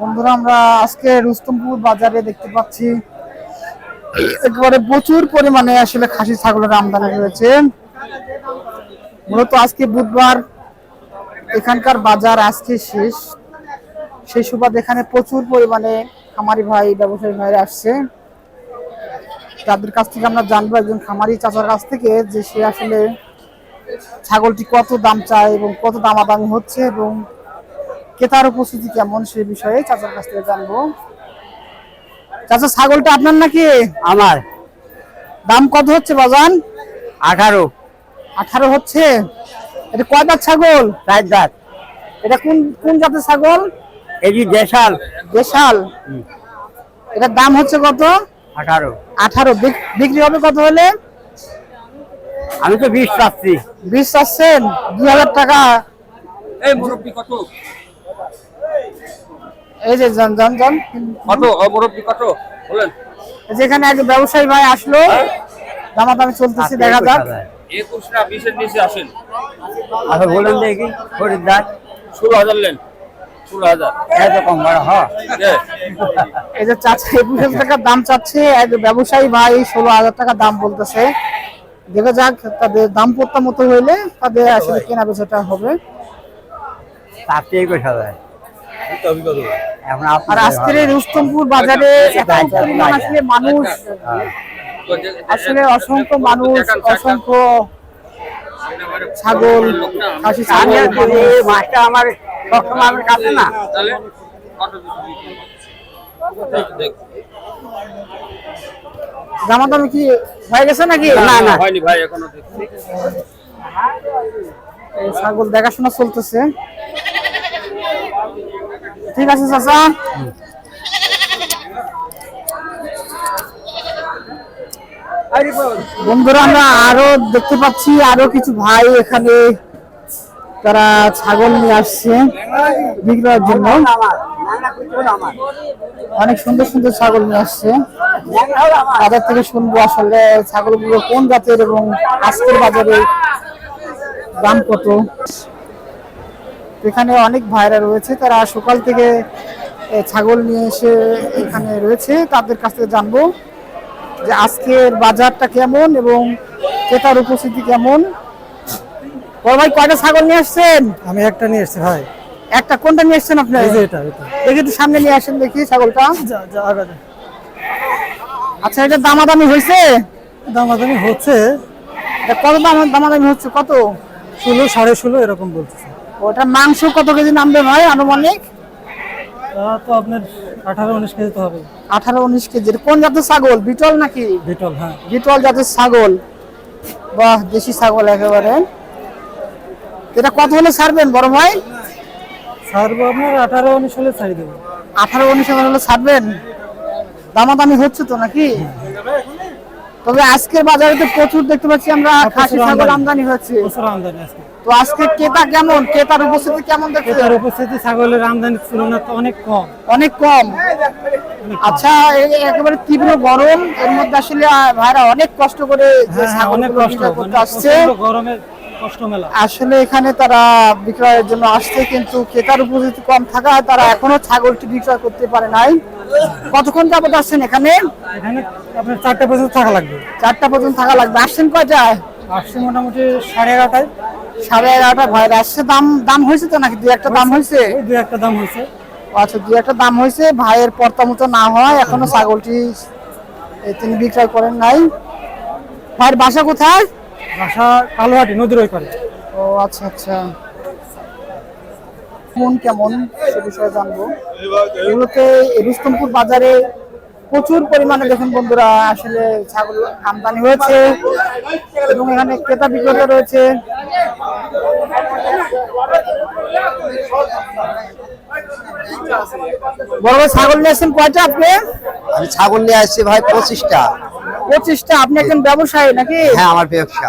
বন্ধুরা, আমরা আজকে রুস্তমপুর বাজারে দেখতে পাচ্ছি, একেবারে প্রচুর পরিমাণে আসলে খাসি ছাগলের আমদানি রয়েছে। মূলত আজকে বুধবার এখানকার বাজার আজকে শেষ। সেই সুবাদ এখানে প্রচুর পরিমাণে খামারি ভাই, ব্যবসায়ী ভাইরা আসছে। তাদের কাছ থেকে আমরা জানব একজন খামারি চাচার কাছ থেকে যে সে আসলে ছাগলটি কত দাম চায় এবং কত দামাদামি হচ্ছে এবং ক্রেতার উপস্থিতি কেমন সে বিষয়ে চাচার কাছ থেকে জানব। চাচা ছাগলটা আপনার নাকি? আমার। দাম কত হচ্ছে বাজান? আঠারো। আঠারো হচ্ছে? এটা কয় দাঁত ছাগল? চার দাঁত। এটা কোন কোন জাতের ছাগল? এটি দেশাল। দেশাল। এটার দাম হচ্ছে কত? আঠারো। আঠারো। বিক্রি হবে কত হলে? আমি তো বিশ পাচ্ছি বিশ চাচ্ছেন? দুই হাজার টাকা। এই মুরব্বি কত? এই যে জন জন জন। কত? ও কত? বলেন। যেখানে এক ব্যবসায়ী ভাই আসলো। দামাদামি চলতেছে দেখা যাক। একুশ না বিশের নিচে আসেন। আচ্ছা বলেন দেখি খরিদ্দার। ষোলো হাজার নেন। ষোলো হাজার। এত কম বড় হ। এই যে চাচ্ছে একুশ হাজার টাকা দাম চাচ্ছে। এক ব্যবসায়ী ভাই ষোলো হাজার টাকা দাম বলতেছে। দেখা যাক তাদের দাম পত্তা মতো হইলে তাদের আসলে কেনা বেচাটা হবে। একুশ হাজার এখন আর আজকের এই রুস্তমপুর বাজারে আসলে মানুষ তো আসলে অসংখ্য মানুষ অসংখ্য ছাগল খাসি ছাগল। মাছটা আমার সবসময় আমার কাছে না। দেখ। দামাদামি কি হয়ে গেছে নাকি? না, না। হয়নি ভাই এখনও ছাগল দেখাশোনা চলতেছে। ঠিক আছে, চাচা। বন্ধুরা, আমরা আরও দেখতে পাচ্ছি, আরও কিছু ভাই এখানে তারা ছাগল নিয়ে আসছে বিক্রয়ের জন্য। অনেক সুন্দর সুন্দর ছাগল নিয়ে আসছে। তাদের থেকে শুনব আসলে ছাগলগুলো কোন জাতের এবং আজকের বাজারে দাম কত। এখানে অনেক ভাইরা রয়েছে তারা সকাল থেকে ছাগল নিয়ে এসে এখানে রয়েছে। তাদের কাছ থেকে জানব যে আজকের বাজারটা কেমন এবং ক্রেতার উপস্থিতি কেমন। বড় ভাই কয়টা ছাগল নিয়ে আসছেন? আমি একটা নিয়ে এসেছি ভাই। একটা কোনটা নিয়ে আসছেন আপনি এটা দেখি একটু সামনে নিয়ে আসেন দেখি ছাগলটা। আচ্ছা এটা দামাদামি হয়েছে? দামাদামি হচ্ছে কত দাম দামাদামি হচ্ছে কত? ষোলো সাড়ে ষোলো এরকম বলতেছে। ওটা মাংস কত কেজি নামবে ভাই আনুমানিক? তা আপনার আঠারো উনিশ কেজি তো হবে। আঠারো উনিশ কোন জাতের ছাগল? বিটল নাকি? বিটল হ্যাঁ। বিটল জাতের ছাগল। বাহ দেশি ছাগল একেবারে। এটা কত হলে ছাড়বেন বড় ভাই? ছাড়বো আপনার আঠারো উনিশ হলে ছাড়ি দেবো। আঠারো উনিশ হলে ছাড়বেন? দামাদামি হচ্ছে তো নাকি? তবে আজকের বাজারে তো প্রচুর দেখতে পাচ্ছি আমরা খাসি ছাগল আমদানি। আমদানি হচ্ছে। প্রচুর আমদানি আজকে। তো আজকে ক্রেতা কেমন? ক্রেতার উপস্থিতি কেমন ক্রেতার উপস্থিতি ছাগলের অনেক কম। অনেক কম। আচ্ছা একেবারে তীব্র গরম এর মধ্যে আসলে ভাইরা অনেক কষ্ট করে যে হ্যাঁ হ্যাঁ অনেক কষ্ট করতে আসছে। গরমে আসলে এখানে তারা বিক্রয়ের জন্য আসছে কিন্তু ক্রেতার উপস্থিতি কম থাকায় তারা এখনও ছাগলটি বিক্রয় করতে পারে নাই। কতক্ষণ যাবত আসছেন এখানে? এখানে আপনার চারটে পর্যন্ত থাকা লাগবে। চারটা পর্যন্ত থাকা লাগবে। আসছেন কয়টায়? আসছে মোটামুটি সাড়ে এগারোটায়। সাড়ে এগারোটা ভাইরা আসছে দাম দাম হয়েছে তো নাকি? দুই একটা দাম হয়েছে। দু একটা দাম হয়েছে। আচ্ছা দুই একটা দাম হয়েছে। ভাইয়ের পর্তা মতো না হয় এখনও ছাগলটি তিনি বিক্রয় করেন নাই। ভাইয়ের বাসা কোথায়? বাসা কালোহাটি নদীর ওই পারে। ও আচ্ছা আচ্ছা। মন কেমন? সে বিষয়ে জানব। এগুলোতে রুস্তমপুর বাজারে প্রচুর পরিমাণে দেখুন বন্ধুরা আসলে ছাগল আমদানি হয়েছে এবং এখানে ক্রেতা বিক্রেতা রয়েছে। বড় ভাই ছাগল নিয়ে আসছেন কয়টা আপনি? আমি ছাগল নিয়ে আসছি ভাই পঁচিশটা। পঁচিশটা। আপনি একজন ব্যবসায়ী নাকি? হ্যাঁ আমার ব্যবসা।